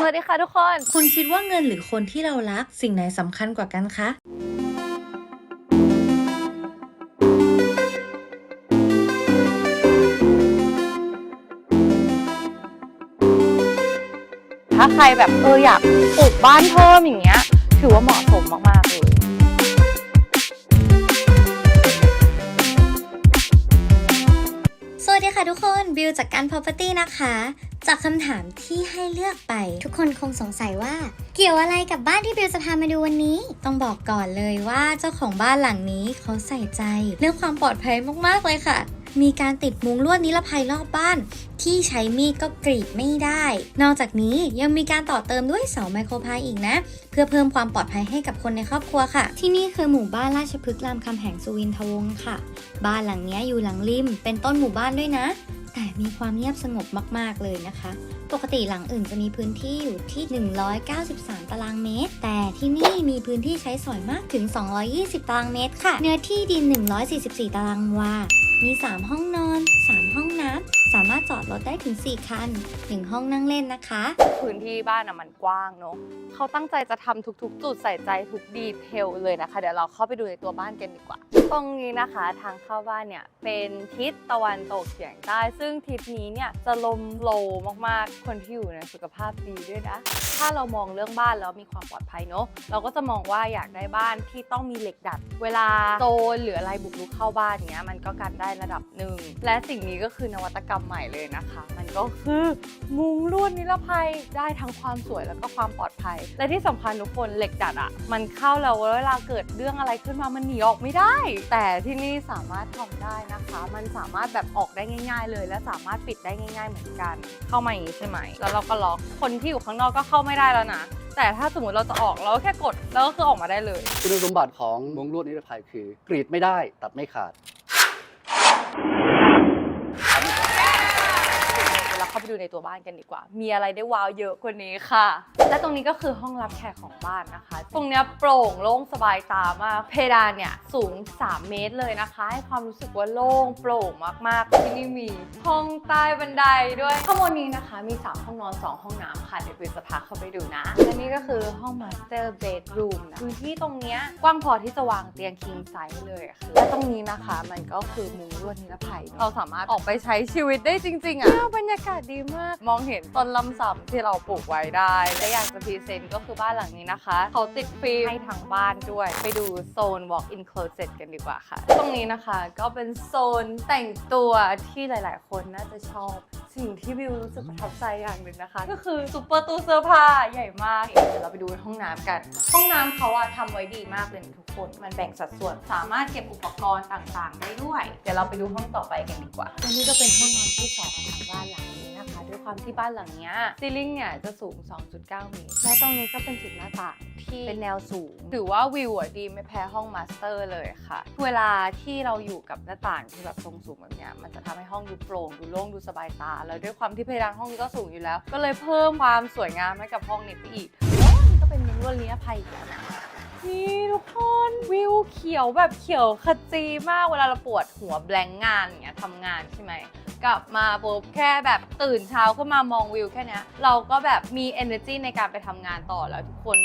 สวัสดีค่ะทุกคน คุณคิดว่าเงินหรือคนที่เรารักสิ่งไหนสำคัญกว่ากันคะถ้าใครแบบเอออยากปลูกบ้านเพิ่มอย่างเงี้ย ถือว่าเหมาะสมมาก ค่ะทุกคนบิวจากการ Property นะคะ จากคำถามที่ให้เลือกไป ทุกคนคงสงสัยว่า เกี่ยวอะไรกับบ้านที่บิวจะพามาดูวันนี้ ต้องบอกก่อนเลยว่าเจ้าของบ้านหลังนี้เขาใส่ใจ เรื่องความปลอดภัยมากๆเลยค่ะ มีการติดมุงลวดนิรภัยรอบบ้าน ที่ใช้มีดก็กรีดไม่ได้ นอกจากนี้ยังมีการต่อเติมด้วยเสาไมโครพายอีกนะ เพื่อเพิ่มความปลอดภัยให้กับคนในครอบครัวค่ะ ที่นี่คือหมู่บ้านราชพฤกษ์รามคำแหงสุวินทวงศ์ค่ะ บ้านหลังนี้อยู่หลังริม เป็นต้นหมู่บ้านด้วยนะแต่มีความเงียบสงบมาก ๆ เลยนะคะ ปกติหลังอื่นจะมีพื้นที่อยู่ที่ 193 ตารางเมตร แต่ที่นี่มีพื้นที่ใช้สอยมากถึง 220 ตารางเมตรค่ะ เนื้อที่ดิน 144 ตารางวา มี 3 ห้องนอน 3 ห้องน้ำสามารถจอดรถได้ถึง 4 คัน 1 ห้องนั่งเล่นนะคะ พื้นที่บ้านอะมันกว้างเนาะเขาตั้งใจจะทำทุกๆ จุดใส่ใจทุกดีเทลเลยนะคะ เดี๋ยวเราเข้าไปดูในตัวบ้านกันดีกว่า ตรงนี้นะคะทางเข้าบ้านเนี่ยเป็นทิศตะวันตกเฉียงใต้ ซึ่งทิศนี้เนี่ยจะลมโลมากๆ คนที่อยู่ในยสุขภาพดีด้วยนะ ถ้าเรามองเรื่องบ้านแล้วมีความปลอดภัยเนอะเราก็จะมองว่าอยากได้บ้านที่ต้องมีเหล็กดัด เวลาโจรหรืออะไรบุกรุกเข้าบ้านเนี้ยมันก็กันได้ระดับหนึ่งและสิ่งนี้ก็คือนวัตกรรมใหม่เลยนะคะ มันก็คือมุงลวดนิรภัยได้ทั้งความสวยแล้วก็ความปลอดภัย และที่สำคัญทุกคนเหล็กดัดอะ่ะมันเข้าแล้วเวลาเกิดเรื่องอะไรขึ้นมามันหนีออกไม่ได้แต่ที่นี่สามารถทำได้นะคะ มันสามารถแบบออกได้ง่าย ๆ เลย และสามารถปิดได้ง่าย ๆ เหมือนกัน เข้ามาอย่างนี้ใช่ไหมแล้วเราก็ล็อกคนที่อยู่ข้างนอกก็เข้าไม่ได้แล้วนะแต่ถ้าสมมติเราจะออกเราก็แค่กดแล้วก็คือออกมาได้เลย คุณสมบัติของมุงลวดนิรภัยคือ กรีดไม่ได้ตัดไม่ขาด เดี๋ยวเราไปดูในตัวบ้านกันดีกว่า มีอะไรได้ว้าวเยอะกว่านี้ค่ะ และตรงนี้ก็คือห้องรับแขกของบ้านนะคะ ตรงเนี้ยโปร่งโล่งสบายตามาก เพดานเนี่ยสูง 3 เมตรเลยนะคะ ให้ความรู้สึกว่าโล่งโปร่งมากๆ ที่นี่มีห้องใต้บันไดด้วยข้างบนนี้นะคะ มี 3 ห้องนอน 2 ห้องน้ำค่ะ เดี๋ยววิวจะพาเข้าไปดูนะ และนี่ก็คือห้อง master bedroom นะพื้นที่ตรงเนี้ยกว้างพอที่จะวางเตียง king size เลยอะค่ะและตรงนี้นะคะมันก็คือมุงลวดนิรภัยเนอะเราสามารถออกไปใช้ชีวิตได้จริง ๆอะบรรยากาศดีมาก มองเห็นต้นลำสัมที่เราปลูกไว้ได้ และอยากจะพรีเซนต์ก็คือบ้านหลังนี้นะคะ เขาติดฟิล์มให้ทางบ้านด้วย ไปดูโซน walk in closet กันดีกว่าค่ะ ตรงนี้นะคะก็เป็นโซนแต่งตัวที่หลาย ๆ คนน่าจะชอบ สิ่งที่บิวรู้สึกประทับใจอย่างหนึ่งนะคะ ก็คือซุปเปอร์ตู้เสื้อผ้าใหญ่มากเดี๋ยวเราไปดูห้องน้ำกัน ห้องน้ำเขาอะทำไว้ดีมากเลยนะทุกคน มันแบ่งสัดส่วนสามารถเก็บอุปกรณ์ต่างๆ ได้ด้วย เดี๋ยวเราไปดูห้องต่อไปกันดีกว่าอันนี้ก็เป็นห้องนอนที่สองของบ้านหลังนี้นะคะด้วย ความที่บ้านหลังเนี้ยซีลิ่งเนี่ยจะสูง 2.9 เมตร และตรงนี้ก็เป็นจุดหน้าต่างที่เป็นแนวสูง ถือว่าวิวอะดีไม่แพ้ห้องมาสเตอร์เลยค่ะ เวลาที่เราอยู่กับหน้าต่างที่แบบทรงสูงแบบเนี้ยมันจะทำให้ห้องดูโปร่งดูโล่งดูสบายตา แล้วด้วยความที่เพดานห้องนี้ก็สูงอยู่แล้ว ก็เลยเพิ่มความสวยงามให้กับห้องนี้ไปอีกโอ้ยนี่ก็เป็นมุ้งลวดนิรภัยอีกแล้วนะนี่ทุกคนวิวเขียวแบบเขียวขจีมากเวลาเราปวดหัวแบงงานอย่างเงี้ยทำงานใช่ไหม กลับมาปุ๊บแค่แบบตื่นเช้าขึ้นมามองวิวแค่เนี้ยเราก็แบบมี energy ในการไปทำงานต่อแล้วทุกคน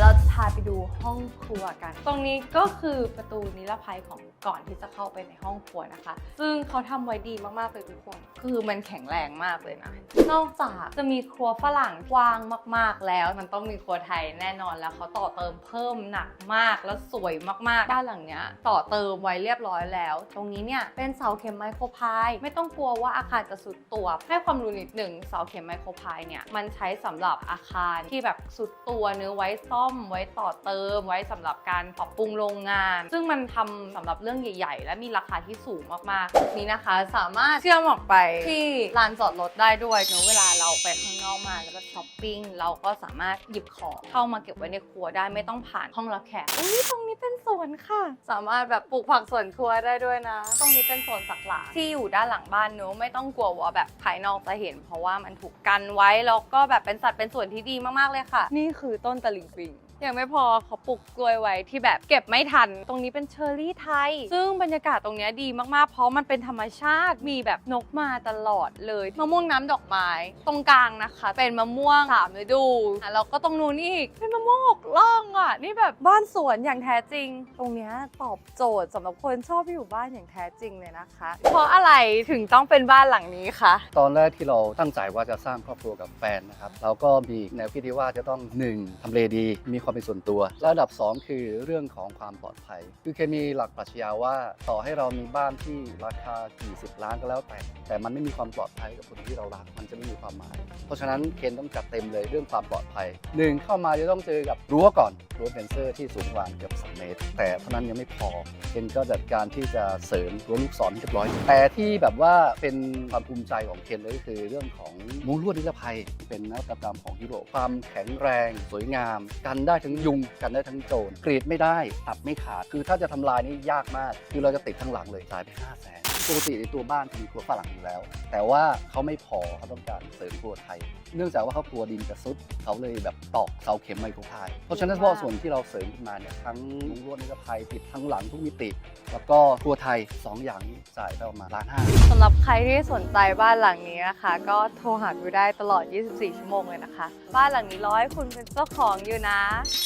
ยวเราจะพาไปดูห้องครัวกัน ตรงนี้ก็คือประตูนิรภัยของก่อนที่จะเข้าไปในห้องครัวนะคะ ซึ่งเขาทำไว้ดีมากๆเลยทุกคน คือมันแข็งแรงมากเลยนะ นอกจากจะมีครัวฝรั่งกว้างมาก ๆ แล้ว มันต้องมีครัวไทยแน่นอนแล้วเขาต่อเติมเพิ่มหนักมากแล้วสวยมากๆ บ้านหลังเนี้ยต่อเติมไว้เรียบร้อยแล้ว ตรงนี้เนี่ยเป็นเสาเข็มไมโครพายไม่ต้องกลัวว่าอาคารจะสุดตัวให้ความรู้นิดหนึ่งเสาเข็มไมโครพายเนี่ยมันใช้สำหรับอาคารที่แบบสุดตัวเนื้อไว้ซ่อมไว้ต่อเติมไว้สำหรับการปรับปรุงโรงงาน ซึ่งมันทำสำหรับเรื่องใหญ่ ๆ และมีราคาที่สูงมากๆจุดนี้นะคะ สามารถเชื่อมออกไปที่ลานจอดรถได้ด้วยเนอะเวลาเราไปข้างนอกมาแล้วก็ช้อปปิ้งเราก็สามารถหยิบของเข้ามาเก็บไว้ในครัวได้ไม่ต้องผ่านห้องรับแขกอุ้ยตรงนี้เป็นสวนค่ะ สามารถแบบปลูกผักสวนครัวได้ด้วยนะ ตรงนี้เป็นโซนสักหลาที่อยู่ด้านหลังบ้านเนอะไม่ต้องกลัวว่าแบบภายนอกจะเห็น เพราะว่ามันถูกกันไว้แล้วก็แบบเป็นสัดเป็นส่วนที่ดีมากๆเลยค่ะ นี่คือต้นตะลิงปิง ยังไม่พอเขาปลูกกล้วยไว้ที่แบบเก็บไม่ทัน ตรงนี้เป็นเชอร์รี่ไทย ซึ่งบรรยากาศตรงนี้ดีมากๆ เพราะมันเป็นธรรมชาติมีแบบนกมาตลอดเลยมะม่วงน้ำดอกไม้ ตรงกลางนะคะ เป็นมะม่วงสามฤดูอะแล้วก็ตรงนู้นอีกเป็นมะม่วงอกล่องอะ นี่แบบบ้านสวนอย่างแท้จริง ตรงเนี้ยตอบโจทย์สำหรับคนชอบอยู่บ้านอย่างแท้จริงเลยนะคะ เพราะอะไรถึงต้องเป็นบ้านหลังนี้คะตอนแรกที่เราตั้งใจว่าจะสร้างครอบครัวกับแฟนนะครับเราก็มีแนวคิดที่ว่าจะต้อง1ทำเลดีมีความเป็นส่วนตัวและอันดับ 2 คือเรื่องของความปลอดภัย คือเคมีหลักปรัชญาว่า ต่อให้เรามีบ้านที่ราคากี่สิบล้านก็แล้วแต่ แต่มันไม่มีความปลอดภัยกับคนที่เรารักมันจะไม่มีความหมาย เพราะฉะนั้นเคนต้องจัดเต็มเลยเรื่องความปลอดภัยหนึ่งเข้ามาจะต้องเจอกับรั้วก่อนรั้วเฟนเซอร์ที่สูงกว่าเกือบ2เมตร แต่เท่านั้นยังไม่พอเคนก็จัดการที่จะเสริมรั้วลูกศรให้เรียบร้อย แต่ที่แบบว่าเป็นความภูมิใจของเคนเลยก็คือเรื่องของมุ้งลวดนิรภัยเป็นนวัตกรรมของยุโรปความแข็งแรง สวยงามกันได้ทั้งยุงกันได้ทั้งโจรกรีดไม่ได้ตัดไม่ขาด คือถ้าจะทำลายนี่ยากมาก คือเราจะติดทั้งหลังเลยจ่ายไป5 0 0แสนปกติในตัวบ้านมีครัวฝรั่งอยู่แล้ว แต่ว่าเขาไม่พอเขาต้องการเสริมครัวไทย เนื่องจากว่าเขากลัวดินจะซุดเขาเลยแบบตอกเสาเข็มไมโครพายเพราะฉะนั้นเฉพาะส่วนที่เราเสริมขึ้นมาเนี่ยทั้งมุ้งลวดนิรภัยติดทั้งหลังทุกมิติ แล้วก็ครัวไทย 2 อย่างนี้จ่ายไปประมาณล้านห้าสำหรับใครที่สนใจบ้านหลังนี้นะคะ ก็โทรหาบิวได้ตลอด 24 ชั่วโมงเลยนะคะ บ้านหลังนี้ร้อให้คุณเป็นเจ้าของอยู่นะ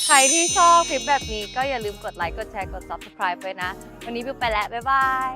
ใครที่ชอบคลิปแบบนี้ก็อย่าลืมกดไลค์ กดแชร์ กด subscribe ไปนะ วันนี้บิวไปแล้ว บ๊ายบาย